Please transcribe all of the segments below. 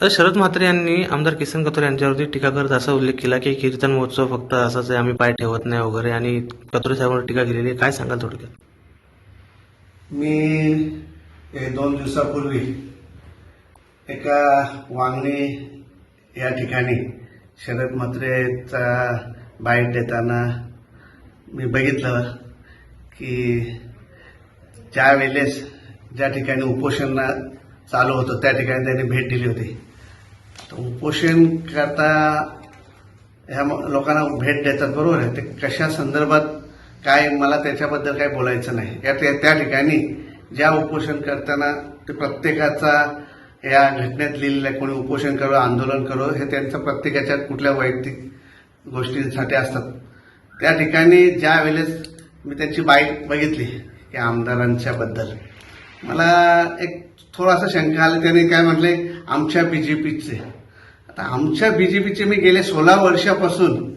तर शरद म्हात्रे यांनी आमदार किसन कथोरे यांच्यावरती टीका करत असा उल्लेख केला की कीर्तन महोत्सव फक्त असाच आहे आम्ही पाय ठेवत नाही वगैरे. आणि कथोरे साहेबांवर टीका केलेली आहे. काय सांगाल थोडक्यात? मी दोन दिवसापूर्वी एका वांगणी या ठिकाणी शरद म्हात्रेचा बाईट देताना मी बघितलं की ज्या वेळेस ज्या ठिकाणी उपोषण चालू होतं. त्या ठिकाणी त्यांनी भेट दिली होती. तर उपोषण करता ह्या लोकांना भेट देतात बरोबर आहे. ते कशा संदर्भात काय मला त्याच्याबद्दल काही बोलायचं नाही. या त्या त्या ठिकाणी ज्या उपोषण करताना ते प्रत्येकाचा या घटनेत लिहिलेलं आहे कोणी उपोषण करो आंदोलन करो हे त्यांचं प्रत्येकाच्या कुठल्या वैयक्तिक गोष्टींसाठी असतात. त्या ठिकाणी ज्या वेळेस मी त्यांची बाईक बघितली या आमदारांच्या बद्दल मला एक थोडासा शंका आला त्याने काय म्हटले आमच्या बीजेपीचे आता आमच्या बीजेपीचे मी गेले सोळा वर्षापासून.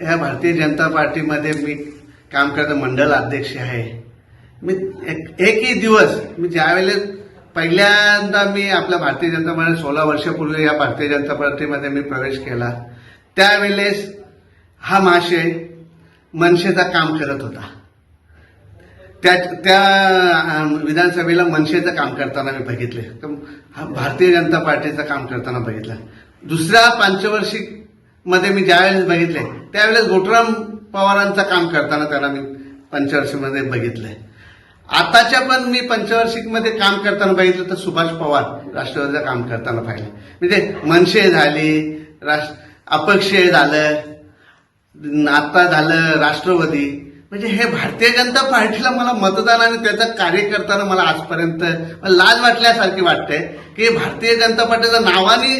या भारतीय जनता पार्टीमध्ये मी काम करतो मंडल अध्यक्ष आहे. मी एक एकही दिवस मी ज्यावेळेस पहिल्यांदा मी आपल्या भारतीय जनता पार्टी सोळा वर्षापूर्वी या भारतीय जनता पार्टीमध्ये मी प्रवेश केला त्यावेळेस हा महाशय मनसेचा काम करत होता. त्या त्या विधानसभेला मनसेचं काम करताना मी बघितले. तर भारतीय जनता पार्टीचं काम करताना बघितलं. दुसऱ्या पंचवार्षिकमध्ये मी ज्यावेळेस बघितले त्यावेळेस गोटराम पवारांचं काम करताना त्याला मी पंचवर्षीमध्ये बघितलंय आताच्या पण मी पंचवार्षिकमध्ये काम करताना बघितलं तर सुभाष पवार राष्ट्रवादीचं काम करताना पाहिलं. म्हणजे मनसे झाली राष्ट्र अपक्षय झालं आता झालं राष्ट्रवादी. म्हणजे हे भारतीय जनता पार्टीला मला मतदान आणि त्याचं कार्य करताना मला आजपर्यंत लाज वाटल्यासारखी वाटते की भारतीय जनता पार्टीचं नावाने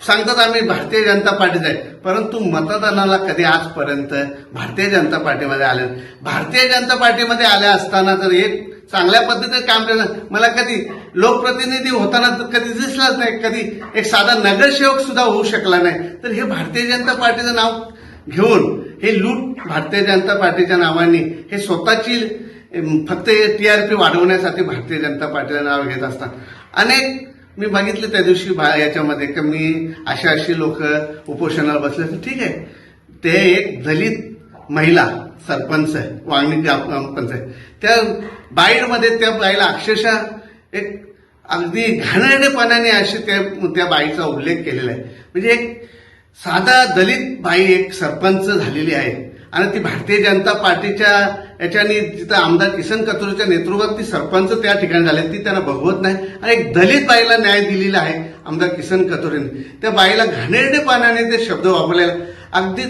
सांगतात आम्ही भारतीय जनता पार्टीच आहे. परंतु मतदानाला कधी आजपर्यंत भारतीय जनता पार्टीमध्ये आले भारतीय जनता पार्टीमध्ये आल्या असताना जर एक चांगल्या पद्धतीने काम केलं मला कधी लोकप्रतिनिधी होताना तर कधी दिसलाच नाही. कधी एक साधा नगरसेवक सुद्धा होऊ शकला नाही. तर हे भारतीय जनता पार्टीचं नाव घेऊन हे लूट भारतीय जनता पार्टीच्या नावाने हे स्वतःची फक्त टी आर पी वाढवण्यासाठी भारतीय जनता पार्टीचं नाव घेत असतात. अनेक मी बघितले त्या दिवशी बा- याच्यामध्ये की मी अशी अशी लोक उपोषणाला बसले तर ठीक आहे. ते एक दलित महिला सरपंच आहे वांगणी आहे. त्या बाईडमध्ये त्या बाईला अक्षरशः एक अगदी घाणेरडेपणाने अशी त्या त्या बाईचा उल्लेख केलेला आहे. म्हणजे एक साधा दलित बाई एक सरपंच झालेली आहे. आणि ती भारतीय जनता पार्टीच्या याच्याने जिथं आमदार किसन कथोरेच्या नेतृत्वात ती सरपंच त्या ठिकाणी झाले. ती त्यांना बघवत नाही. आणि एक दलित बाईला न्याय दिलेला आहे आमदार किसन कथोरेने त्या बाईला घाणेरडेपणाने ते शब्द वापरलेला आहेत. अगदी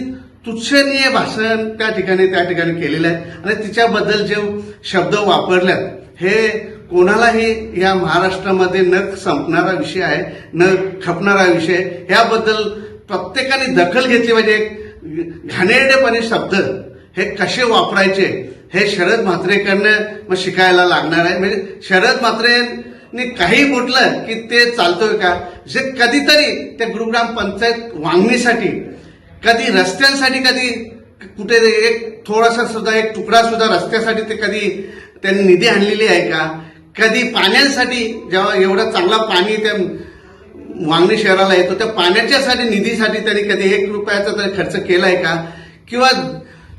तुच्छनीय भाषण त्या ठिकाणी त्या ठिकाणी केलेलं आहे. आणि तिच्याबद्दल जे शब्द वापरल्यात हे कोणालाही या महाराष्ट्रामध्ये न संपणारा विषय आहे न खपणारा विषय याबद्दल प्रत्येकाने दखल घेतली पाहिजे. घाणेरडेपणे शब्द हे कसे वापरायचे हे शरद म्हात्रेकडनं मग शिकायला लागणार आहे. म्हणजे शरद म्हात्रेंनी काही म्हटलं की ते चालतोय का? जे कधीतरी त्या गुरुग्राम पंचायत वांगणीसाठी कधी रस्त्यांसाठी कधी कुठे एक थोडासा सुद्धा एक तुकडा सुद्धा रस्त्यासाठी ते कधी त्यांनी निधी आणलेली आहे का? कधी पाण्यासाठी जेव्हा एवढं चांगला पाणी त्या वांगणी शहराला येतो त्या पाण्याच्यासाठी निधीसाठी त्यांनी कधी एक रुपयाचा तरी खर्च केला आहे का? किंवा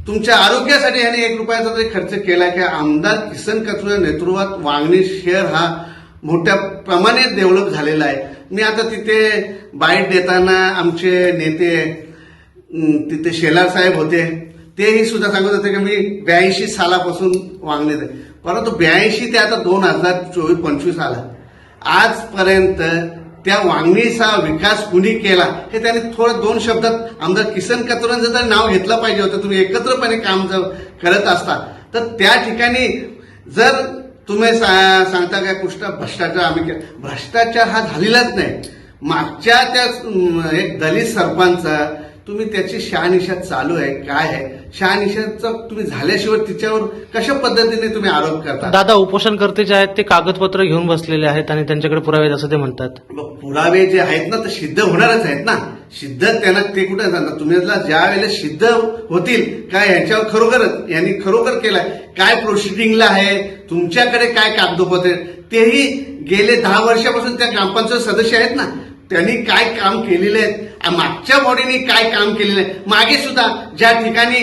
तुमच्या आरोग्यासाठी ह्याने एक रुपयाचा तरी खर्च केला आहे का? आमदार किसन कचुऱ्या नेतृत्वात वांगणी शहर हा मोठ्या प्रमाणात डेव्हलप झालेला आहे. मी आता तिथे बाईट देताना आमचे नेते तिथे शेलार साहेब होते. तेही सुद्धा सांगत होते की मी ब्याऐंशी सालापासून वांगणीत आहे परंतु ब्याऐंशी ते आता दोन हजार चोवीस पंचवीस आला. आजपर्यंत त्या वांगणीचा विकास कुणी केला हे त्यांनी थोडं दोन शब्दात आमदार किसन कचोरांचं जर नाव घेतलं पाहिजे होतं. तुम्ही एकत्रपणे काम जर करत असता तर त्या ठिकाणी जर तुम्ही सा- सांगता काय कुष्ट भ्रष्टाचार आम्ही केला. भ्रष्टाचार हा झालेलाच नाही. मागच्या त्या एक दलित सरपंच तुम्ही त्याची शहानिशा चालू आहे काय आहे? शहानिशाचा तुम्ही झाल्याशिवाय तिच्यावर कशा पद्धतीने तुम्ही आरोप करता? दादा उपोषणकर्ते जे आहेत ते कागदपत्र घेऊन बसलेले आहेत आणि त्यांच्याकडे पुरावे असं ते म्हणतात. पुरावे जे आहेत ना ते सिद्ध होणारच आहेत ना. सिद्ध त्यांना ते कुठे जाणार? तुम्ही ज्या वेळेला सिद्ध होतील काय ह्याच्यावर खरोखरच यांनी खरोखर केलाय? काय प्रोसिडिंगला आहे? तुमच्याकडे काय कागदोपत्र तेही गेले दहा वर्षापासून त्या ग्रामपंचायत सदस्य आहेत ना. त्यांनी काय काम केलेले आहेत? मागच्या बॉडीने काय काम केलेलं आहे मागे सुद्धा ज्या ठिकाणी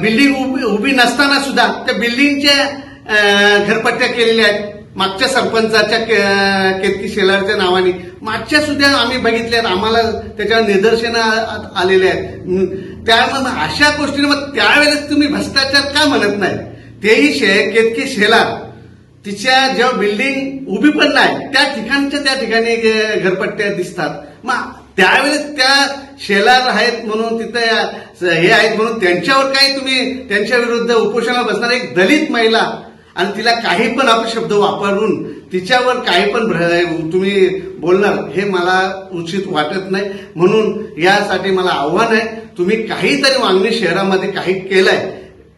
बिल्डिंग उभी उभी नसताना सुद्धा त्या बिल्डिंगच्या घरपट्ट्या केलेल्या आहेत. मागच्या सरपंचाच्या के- केतकी शेलारच्या नावाने. मागच्या सुद्धा आम्ही बघितल्यात आम्हाला त्याच्यावर निदर्शनं आलेले आहेत. म, त्यामुळे अशा गोष्टीने मग त्यावेळेस तुम्ही भ्रष्टाचार का म्हणत नाही? तेही शे केतकी शेलार तिच्या जेव्हा बिल्डिंग उभी पण नाही त्या ठिकाणच्या त्या ठिकाणी घरपट्ट्या दिसतात. मग त्यावेळेस त्या शेलार आहेत म्हणून तिथं हे आहेत म्हणून त्यांच्यावर काही तुम्ही त्यांच्या विरुद्ध उपोषणाला बसणार? एक दलित महिला आणि तिला काही पण अपशब्द वापरून तिच्यावर काही पण भ्र- तुम्ही बोलणार हे मला उचित वाटत नाही. म्हणून यासाठी मला आव्हान आहे तुम्ही काहीतरी वांगणी शहरामध्ये काही केलंय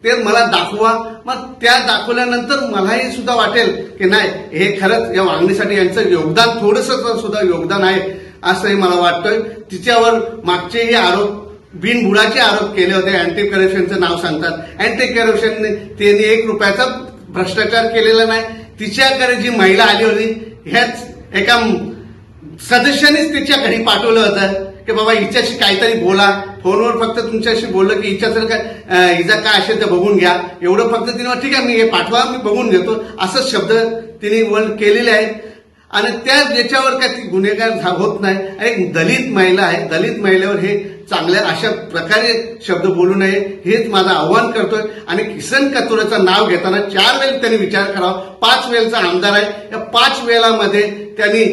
ते मला दाखवा. मग त्या दाखवल्यानंतर मलाही सुद्धा वाटेल की नाही हे खरंच या वागणीसाठी यांचं योगदान थोडस सुद्धा योगदान आहे असंही मला वाटतंय. तिच्यावर मागचेही आरोप बिनबुडाचे आरोप केले होते अँटी करप्शनचं नाव सांगतात. अँटी करप्शन त्यांनी एक रुपयाचा भ्रष्टाचार केलेला नाही. तिच्याकडे जी महिला आली होती ह्याच एका सदस्यानेच तिच्या घरी पाठवलं होतं की बाबा हिच्याशी काहीतरी बोला. फोनवर फक्त तुमच्याशी बोललं की हिच्याचं काय अं, हिचा काय असेल ते बघून घ्या. एवढं फक्त तिने ठीक आहे मी हे पाठवा मी बघून घेतो. असंच शब्द तिने वन केलेले आहेत. आणि त्या याच्यावर काय ती गुन्हेगार होत नाही. एक दलित महिला आहे. दलित महिलेवर हे चांगल्या अशा प्रकारे शब्द बोलू नये हेच माझं आव्हान करतोय. आणि किसन कतुरेचं नाव घेताना चार वेळ त्यांनी विचार करावा. पाच वेळचा आमदार आहे. या पाच वेळामध्ये त्यांनी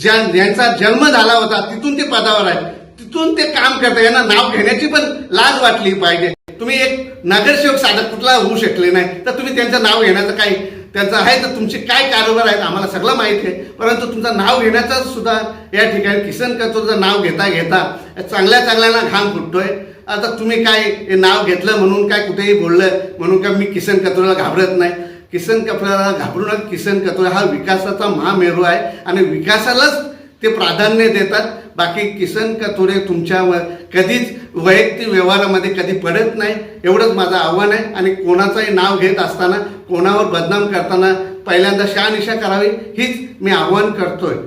ज्या ज्यांचा जन्म झाला होता तिथून ते पदावर आहे तिथून ते काम करतात. यांना नाव घेण्याची पण लाज वाटली पाहिजे. तुम्ही एक नगरसेवक साधक कुठला होऊ शकले नाही. तर तुम्ही त्यांचं नाव घेण्याचं काही त्यांचं आहे तर तुमचे काय कारोबार आहेत आम्हाला सगळं माहिती आहे. परंतु तुमचं नाव घेण्याचा सुद्धा या ठिकाणी किसन कचोरचं नाव घेता घेता चांगल्या चांगल्याला घाम फुटतोय. आता तुम्ही काय हे नाव घेतलं म्हणून काय कुठेही बोललं म्हणून काय मी किसन कतोराला घाबरत नाही. किसन कतोराला घाबरू नका किसन कचोरा हा विकासाचा महामेरू आहे आणि विकासालाच ते प्राधान्य देतात. बाकी किसन कतोरे तुमच्यावर कधीच वैयक्तिक व्यवहारामध्ये कधी पडत नाही. एवढंच माझं आव्हान आहे. आणि कोणाचंही नाव घेत असताना कोणावर बदनाम करताना पहिल्यांदा शहानिशा करावी. हीच मी आव्हान करतोय.